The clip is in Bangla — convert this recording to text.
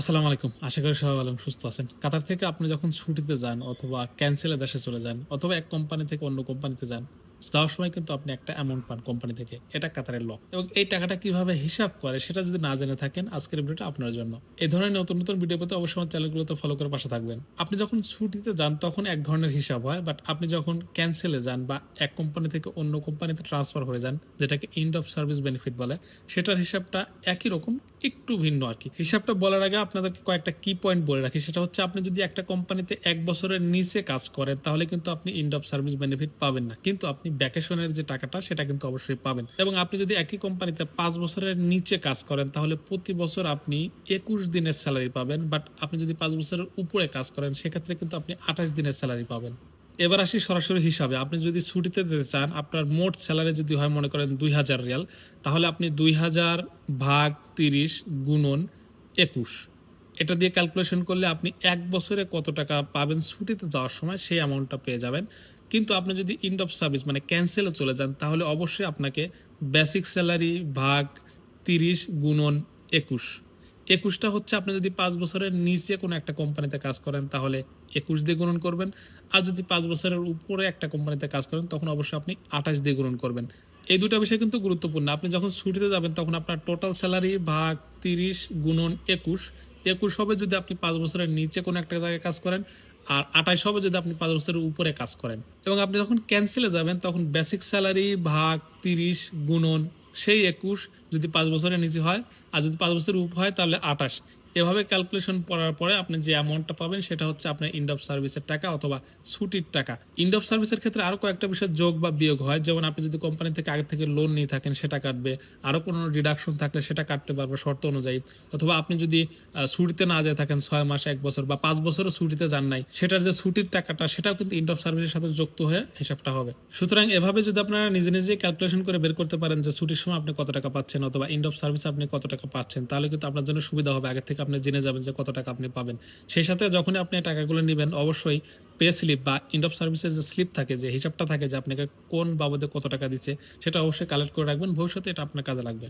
আসসালামু আলাইকুম। আশা করি সবাই ভালো সুস্থ আছেন। কাতার থেকে আপনি যখন ছুটিতে যান অথবা ক্যান্সেলে দেশে চলে যান অথবা এক কোম্পানি থেকে অন্য কোম্পানিতে যান যাওয়ার সময় কিন্তু আপনি একটা অ্যামাউন্ট পান কোম্পানি থেকে, এটা কাতারের ল এবং এই টাকাটা কীভাবে হিসাব করে সেটা যদি না জেনে থাকেন, আজকের ভিডিওটা আপনার জন্য। এই ধরনের নতুন নতুন ভিডিও পেতে অবশ্যই আমার চ্যানেলগুলোতে ফলো করে পাশে থাকবেন। আপনি যখন ছুটিতে যান, তখন এক ধরনের হিসাব হয় বাট আপনি যখন ক্যান্সেলে যান বা এক কোম্পানি থেকে অন্য কোম্পানিতে ট্রান্সফার হয়ে যান, যেটাকে এন্ড অফ সার্ভিস বেনিফিট বলে, সেটার হিসাবটা একই রকম, একটু ভিন্ন আর কি। হিসাবটা বলার আগে আপনাদেরকে কয়েকটা কি পয়েন্ট বলে রাখি, সেটা হচ্ছে আপনি যদি একটা কোম্পানিতে এক বছরের নিচে কাজ করেন, তাহলে কিন্তু আপনি এন্ড অফ সার্ভিস বেনিফিট পাবেন না। কিন্তু আপনি ভ্যাকেশনের যে টাকাটা, সেটা কিন্তু অবশ্যই পাবেন। এবং আপনি যদি একই কোম্পানিতে পাঁচ বছরের নিচে কাজ করেন, তাহলে প্রতি বছর আপনি একুশ দিনের স্যালারি পাবেন। বাট আপনি যদি পাঁচ বছরের উপরে কাজ করেন, সেক্ষেত্রে কিন্তু আপনি আঠাশ দিনের স্যালারি পাবেন। এবার আসি সরাসরি হিসাবে। আপনি যদি ছুটিতে যেতে চান, আপনার মোট স্যালারি যদি হয়, মনে করেন দুই হাজার রিয়াল, তাহলে আপনি দুই হাজার ভাগ তিরিশ গুণন একুশ। এটা দিয়ে ক্যালকুলেশন করলে আপনি এক বছরে কত টাকা পাবেন? ছুটিতে যাওয়ার সময় সেই অ্যামাউন্টটা পেয়ে যাবেন। কিন্তু আপনি যদি ইন্ড অফ সার্ভিস মানে ক্যান্সেলে চলে যান, তাহলে অবশ্যই আপনাকে বেসিক স্যালারি ভাগ তিরিশ গুণন একুশ। একুশটা হচ্ছে আপনি যদি পাঁচ বছরের নিচে কোনো একটা কোম্পানিতে কাজ করেন, তাহলে একুশ দিয়ে গুণন করবেন। আর যদি পাঁচ বছরের উপরে একটা কোম্পানিতে কাজ করেন, তখন অবশ্যই আপনি আঠাশ দিয়ে গুণন করবেন। এই দুটো বিষয় কিন্তু গুরুত্বপূর্ণ। আপনি যখন ছুটিতে যাবেন, তখন আপনার টোটাল স্যালারি ভাগ তিরিশ গুণন একুশ একুশ হবে যদি আপনি পাঁচ বছরের নিচে কোনো একটা জায়গায় কাজ করেন, আর আঠাশ হবে যদি আপনি পাঁচ বছরের উপরে কাজ করেন। এবং আপনি যখন ক্যান্সেলে যাবেন, তখন বেসিক স্যালারি ভাগ তিরিশ গুণন সেই একুশ যদি পাঁচ বছরের নিচে হয়, আর যদি পাঁচ বছরের উপ হয়, তাহলে আঠাশ এভাবে ক্যালকুলেশন করার পরে আপনি যে অ্যামাউন্টটা পাবেন সেটা হচ্ছে আপনার ইন্ড অফ সার্ভিসের টাকা অথবা ছুটির টাকা। ইন্ড অফ সার্ভিসের ক্ষেত্রে আরও কয়েকটা বিষয় যোগ বা বিয়োগ হয়। যেমন আপনি যদি কোম্পানি থেকে আগে থেকে লোন নিয়ে থাকেন, সেটা কাটবে। আরও কোনো ডিডাকশন থাকলে সেটা কাটতে পারবে শর্ত অনুযায়ী। অথবা আপনি যদি ছুটিতে না যেয়ে থাকেন, ছয় মাস, এক বছর বা পাঁচ বছরও ছুটিতে যান নাই, সেটার যে ছুটির টাকাটা, সেটাও কিন্তু ইন্ড অফ সার্ভিসের সাথে যুক্ত হয়ে হিসাবটা হবে। সুতরাং এভাবে যদি আপনারা নিজে নিজে ক্যালকুলেশন করে বের করতে পারেন যে ছুটির সময় আপনি কত টাকা পাচ্ছেন অথবা ইন্ড অফ সার্ভিস আপনি কত টাকা পাচ্ছেন, তাহলে কিন্তু আপনার জন্য সুবিধা হবে। আগে থেকে আপনি জেনে যাবেন যে কত টাকা আপনি পাবেন। সেই সাথে যখনই আপনি টাকাগুলো নেবেন, অবশ্যই পে স্লিপ বা ইন্ড অফ সার্ভিসের যে স্লিপ থাকে, যে হিসাবটা থাকে যে আপনাকে কোন বাবদে কত টাকা দিচ্ছে, সেটা অবশ্যই কালেক্ট করে রাখবেন। ভবিষ্যতে এটা আপনার কাজে লাগবে।